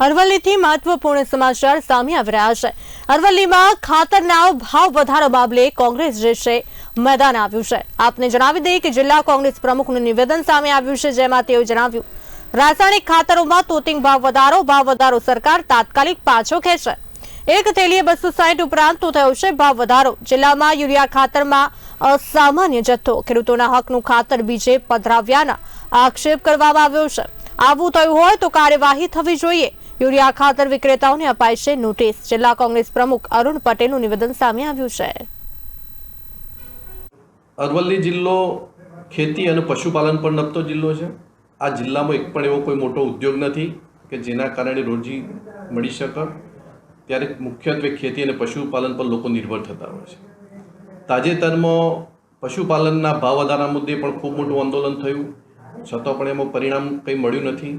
અરવલ્લીથી મહત્વપૂર્ણ સમાચાર સામે આવી રહ્યા છે. અરવલ્લીમાં ખાતરના ભાવ વધારા મામલે કોંગ્રેસ જે છે, મેદાન આવ્યું છે. આપને જણાવી દઈએ કે જિલ્લા કોંગ્રેસ પ્રમુખનું નિવેદન સામે આવ્યું છે, જેમાં તેઓ જણાવ્યું, રાસાયણિક ખાતરોમાં તોતિંગ ભાવ વધારો ભાવ વધારો સરકાર તાત્કાલિક પાછો ખેંચે. એક થેલીએ બસો સાઠ ઉપરાંત તો થયો છે, ભાવ વધારો. જિલ્લામાં યુરિયા ખાતરમાં અસામાન્ય જથ્થો. ખેડૂતોના હકનું ખાતર બીજે પધરાવ્યાના આક્ષેપ કરવામાં આવ્યો છે. આવું થયું હોય તો કાર્યવાહી થવી જોઈએ. યુરિયા ખાતર વિક્રેતાઓને અપાય છે નોટિસ. જિલ્લા કોંગ્રેસ પ્રમુખ અરુણ પટેલનું નિવેદન સામે આવ્યું છે. અરવલ્લી જિલ્લો ખેતી અને પશુપાલન પર નપતો જિલ્લો છે. આ જિલ્લામાં એક પણ એવો કોઈ મોટો ઉદ્યોગ નથી કે જેના કારણે રોજી મળી શકે. ત્યારે મુખ્યત્વે ખેતી અને પશુપાલન પર લોકો નિર્ભર થતા હોય છે. તાજેતરમાં પશુપાલનના ભાવ વધારા મુદ્દે પણ ખૂબ મોટું આંદોલન થયું. છતાં પણ એમાં પરિણામ કંઈ મળ્યું નથી.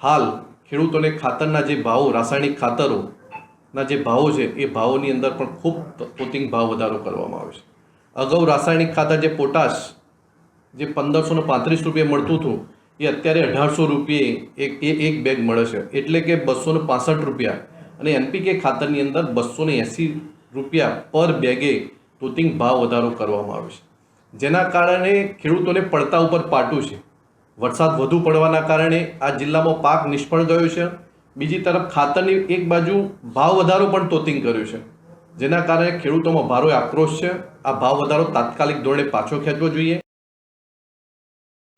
હાલ ખેડૂતોને ખાતરના જે ભાવો, રાસાયણિક ખાતરોના જે ભાવો છે, એ ભાવોની અંદર પણ ખૂબ પોતિંગ ભાવ વધારો કરવામાં આવે છે. અગાઉ રાસાયણિક ખાતર જે પોટાશ જે પંદરસો ને પાંત્રીસ રૂપિયા મળતું હતું, એ અત્યારે અઢારસો રૂપિયે એક એક બેગ મળે છે. એટલે કે બસો ને પાસઠ રૂપિયા અને એનપીકે ખાતરની અંદર બસો ને એંસી રૂપિયા પર બેગે તોતિંગ ભાવ વધારો કરવામાં આવે છે. જેના કારણે ખેડૂતોને પડતા ઉપર પાટું છે. વરસાદ વધુ પડવાના કારણે આ જિલ્લામાં પાક નિષ્ફળ ગયો છે. બીજી તરફ ખાતરની એક બાજુ ભાવ વધારો પણ તોતિંગ કર્યું છે. જેના કારણે ખેડૂતોમાં ભારે આક્રોશ છે. આ ભાવ વધારો તાત્કાલિક ધોરણે પાછો ખેંચવો જોઈએ.